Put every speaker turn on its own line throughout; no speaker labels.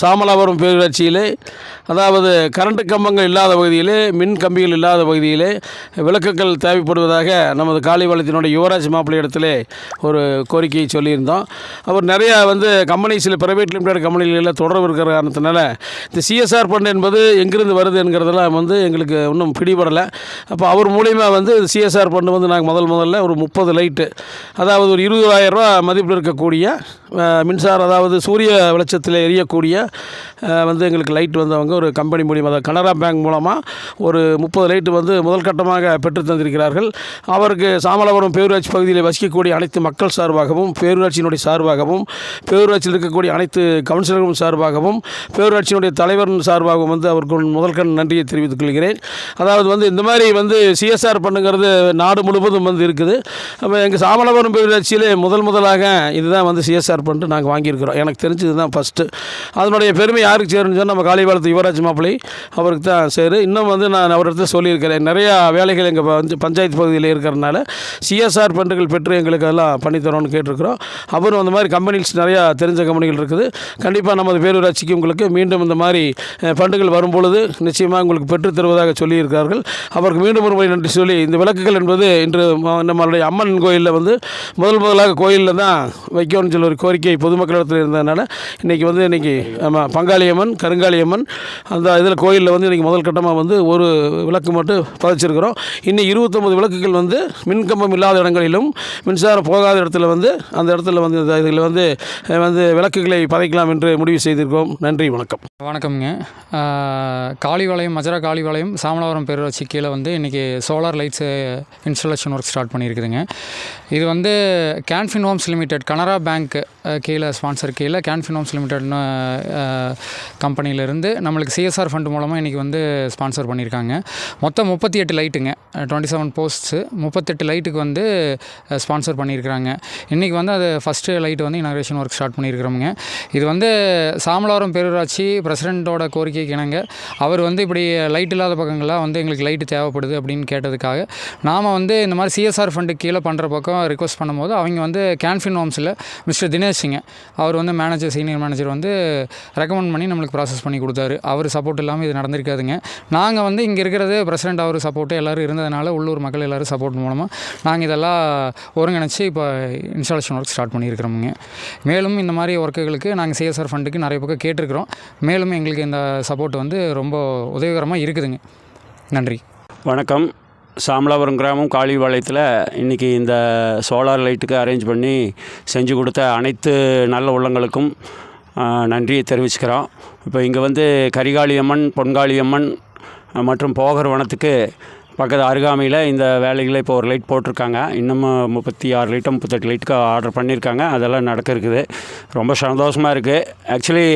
சாமலாபுரம் பேரூராட்சியிலே அதாவது கரண்ட் கம்பங்கள் இல்லாத பகுதியிலே மின் கம்பிகள் இல்லாத பகுதியிலே விளக்குகள் தேவைப்படுவதாக நமது காளிவாளத்தினுடைய யுவராஜ் மாப்பிள்ளை இடத்துல ஒரு கோரிக்கையை சொல்லியிருந்தோம். அவர் நிறையா வந்து கம்பெனிஸில் ப்ரைவேட் லிமிடெட் கம்பெனிகளில் தொடர்பு இருக்கிற காரணத்தினால இந்த சிஎஸ்ஆர் ஃபண்ட் என்பது எங்கிருந்து வருது என்கிறதெல்லாம் வந்து எங்களுக்கு இன்னும் பிடிபடலை. அப்போ அவர் மூலிமா வந்து சிஎஸ்ஆர் ஃபண்டு வந்து நாங்கள் முதல் முதல்ல ஒரு முப்பது லைட்டு அதாவது ஒரு இருபதாயிரம் ரூபா மதிப்பில் இருக்கக்கூடிய மின்சாரம் அதாவது சூரிய வெளிச்சத்தில் எரியக்கூடிய வந்து எங்களுக்கு லைட் வந்து அவங்க ஒரு கம்பெனி மூலியமாக அதாவது கனரா பேங்க் மூலமாக ஒரு முப்பது லைட்டு வந்து முதல் கட்டமாக பெற்று தந்திருக்கிறார்கள். அவருக்கு சாமலாபுரம் பேரூராட்சி பகுதியில் வசிக்கக்கூடிய அனைத்து மக்கள் சார்பாகவும் பேரூராட்சியினுடைய சார்பாகவும் பேரூராட்சியில் இருக்கக்கூடிய அனைத்து கவுன்சிலர்களும் சார்பாகவும் பேரூராட்சியினுடைய தலைவர் சார்பாகவும் வந்து அவருக்கு முதல்கண் நன்றியை தெரிவித்துக் கொள்கிறேன். அதாவது வந்து இந்த மாதிரி வந்து சிஎஸ்ஆர் பண்ணுங்கிறது நாடு முழுவதும் வந்து இருக்குது. அப்போ எங்கள் சாமலாபுரம் பேரூராட்சியிலே முதல் முதலாக இதுதான் வந்து சிஎஸ்ஆர் பண்ணிட்டு நாங்கள் வாங்கியிருக்கிறோம். எனக்கு தெரிஞ்சது தான் ஃபஸ்ட்டு அதனுடைய பெருமை யாருக்கு சேருன்னு சொன்னால் நம்ம காளிபாளத்து யுவராஜ் மாப்பிள்ளை அவருக்கு தான் சேரு. இன்னும் வந்து நான் அவர்கிட்ட சொல்லியிருக்கிறேன். நிறையா வேலைகள் எங்கள் வந்து பஞ்சாயத்து பகுதியில் இருக்கிறனால சிஎஸ்ஆர் பண்டுகள் பெற்று எங்களுக்கு அதெல்லாம் பண்ணித்தரோன்னு கேட்டிருக்கிறோம். அவரும் அந்த மாதிரி கம்பெனிஸ் நிறையா தெரிஞ்ச கம்பெனிகள் இருக்குது. கண்டிப்பாக நமது பேரூராட்சிக்கு உங்களுக்கு மீண்டும் இந்த மாதிரி பண்டுகள் வரும்பொழுது நிச்சயமாக உங்களுக்கு பெற்றுத் தருவதாக சொல்லியிருக்கிறார்கள். அவருக்கு மீண்டும் ஒரு முறை நன்றி சொல்லி இந்த விளக்குகள் என்பது இன்று நம்மளுடைய அம்மன் கோயிலில் வந்து முதல் முதலாக கோயிலில் தான் வைக்கணும்னு சொல்லி ஒரு கோரிக்கை பொதுமக்களிடத்தில் இருந்ததுனால இன்றைக்கி வந்து இன்றைக்கி ஆமாம் பங்காளியம்மன் கருங்காளியம்மன் அந்த இதில் கோயிலில் வந்து இன்றைக்கி முதல் கட்டமாக வந்து ஒரு விளக்கு மட்டும் பதிச்சிருக்கிறோம். இன்னும் இருபத்தொம்பது விளக்குகள் வந்து மின்கம்பம் இல்லாத இடங்களிலும் மின்சாரம் போகாத இடத்துல வந்து அந்த இடத்துல வந்து இந்த இதில் வந்து வந்து விளக்குகளை பதைக்கலாம் என்று முடிவு செய்திருக்கோம் நன்றி வணக்கம்.
வணக்கம்ங்க. காளிவாளையம் மஜரா காளிவாளையம் சாமலாபுரம் பேரூராட்சி கீழே வந்து இன்றைக்கி solar lights installation work start பண்ணியிருக்குதுங்க. இது வந்து Canfin Homes Limited Canara bank கீழே ஸ்பான்சர் கீழே கேன்ஃபின் ஹோம்ஸ் லிமிடெட்னு கம்பெனியிலேருந்து நம்மளுக்கு சிஎஸ்ஆர் ஃபண்ட் மூலமாக இன்றைக்கி வந்து ஸ்பான்சர் பண்ணியிருக்காங்க. மொத்தம் முப்பத்தி எட்டு லைட்டுங்க டுவெண்ட்டி செவன் போஸ்ட்ஸு முப்பத்தெட்டு லைட்டுக்கு வந்து ஸ்பான்சர் பண்ணியிருக்கிறாங்க. இன்றைக்கி வந்து அது ஃபஸ்ட்டு லைட் வந்து இனாக்ரேஷன் ஒர்க் ஸ்டார்ட் பண்ணியிருக்கிறோமுங்க. இது வந்து சாமலாரம் பேரூராட்சி பிரசிடெண்ட்டோட கோரிக்கைக்கு இணங்க அவர் வந்து இப்படி லைட் இல்லாத பக்கங்கள்லாம் வந்து எங்களுக்கு லைட்டு தேவைப்படுது அப்படின்னு கேட்டதுக்காக நாம் வந்து இந்த மாதிரி சிஎஸ்ஆர் ஃபண்டு கீழே பண்ணுற பக்கம் ரிக்வஸ்ட் பண்ணும்போது அவங்க வந்து கேன்ஃபின் ஹோம்ஸில் மிஸ்டர் தினேஷிங்க அவர் வந்து மேனேஜர் சீனியர் மேனேஜர் வந்து ரெக்கமெண்ட் பண்ணி நம்மளுக்கு ப்ராசஸ் பண்ணி கொடுத்தாரு. அவர் சப்போர்ட் இல்லாமல் இது நடந்திருக்காதுங்க. நாங்கள் வந்து இங்கே இருக்கிறது பிரசிடெண்ட் அவர் சப்போர்ட்டு எல்லோரும் இருந்ததுனால உள்ளூர் மக்கள் எல்லோரும் சப்போர்ட் மூலமாக நாங்கள் இதெல்லாம் ஒருங்கிணைச்சி இப்போ இன்ஸ்டாலேஷன் ஒர்க் ஸ்டார்ட் பண்ணியிருக்கிறோமுங்க. மேலும் இந்த மாதிரி ஒர்க்குகளுக்கு நாங்கள் சிஎஸ்ஆர் ஃபண்டுக்கு நிறைய பக்கம் கேட்டிருக்கிறோம். மேலும் எங்களுக்கு இந்த சப்போர்ட் வந்து ரொம்ப உதவிகரமாக இருக்குதுங்க. நன்றி.
வணக்கம். சாமலாபுரம் கிராமம் காளிபாளையத்தில் இன்றைக்கி இந்த சோலார் லைட்டுக்கு அரேஞ்ச் பண்ணி செஞ்சு கொடுத்த அனைத்து நல்ல உள்ளங்களுக்கும் நன்றியை தெரிவிச்சுக்கிறோம். இப்போ இங்கே வந்து கரிகாளியம்மன் பொன்காளியம்மன் மற்றும் போகர் வனத்துக்கு பக்கத்து அருகாமையில் இந்த வேலைகளை இப்போ ஒரு லைட் போட்டிருக்காங்க. இன்னமும் முப்பத்தி ஆறு லைட்டு முப்பத்தெட்டு லைட்டுக்கு ஆர்டர் பண்ணியிருக்காங்க. அதெல்லாம் நடக்க இருக்குது ரொம்ப சந்தோஷமாக இருக்குது ஆக்சுவலி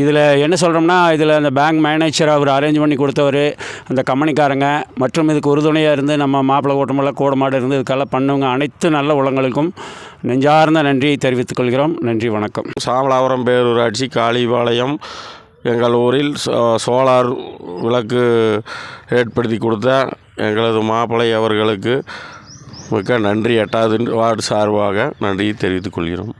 இதில் என்ன சொல்கிறோம்னா இதில் அந்த பேங்க் மேனேஜர் அவர் அரேஞ்ச் பண்ணி கொடுத்தவர் அந்த கம்பெனிக்காரங்க மற்றும் இதுக்கு உறுதுணையாக இருந்து நம்ம மாப்பிள்ளை கூட்டமெல்லாம் கூட மாடு இருந்து இதுக்கெல்லாம் பண்ணவங்க அனைத்து நல்ல உலங்களுக்கும் நெஞ்சார்ந்த நன்றியை தெரிவித்துக் கொள்கிறோம். நன்றி வணக்கம்.
சாமலாபுரம் பேரூராட்சி காளிபாளையம் எங்கள் ஊரில் சோ- சோலார் விளக்கு ஏற்படுத்தி கொடுத்த எங்களது மாப்பிள்ளை அவர்களுக்கு மிக்க நன்றி. எட்டாவது வார்டு சார்பாக நன்றியை தெரிவித்துக் கொள்கிறோம்.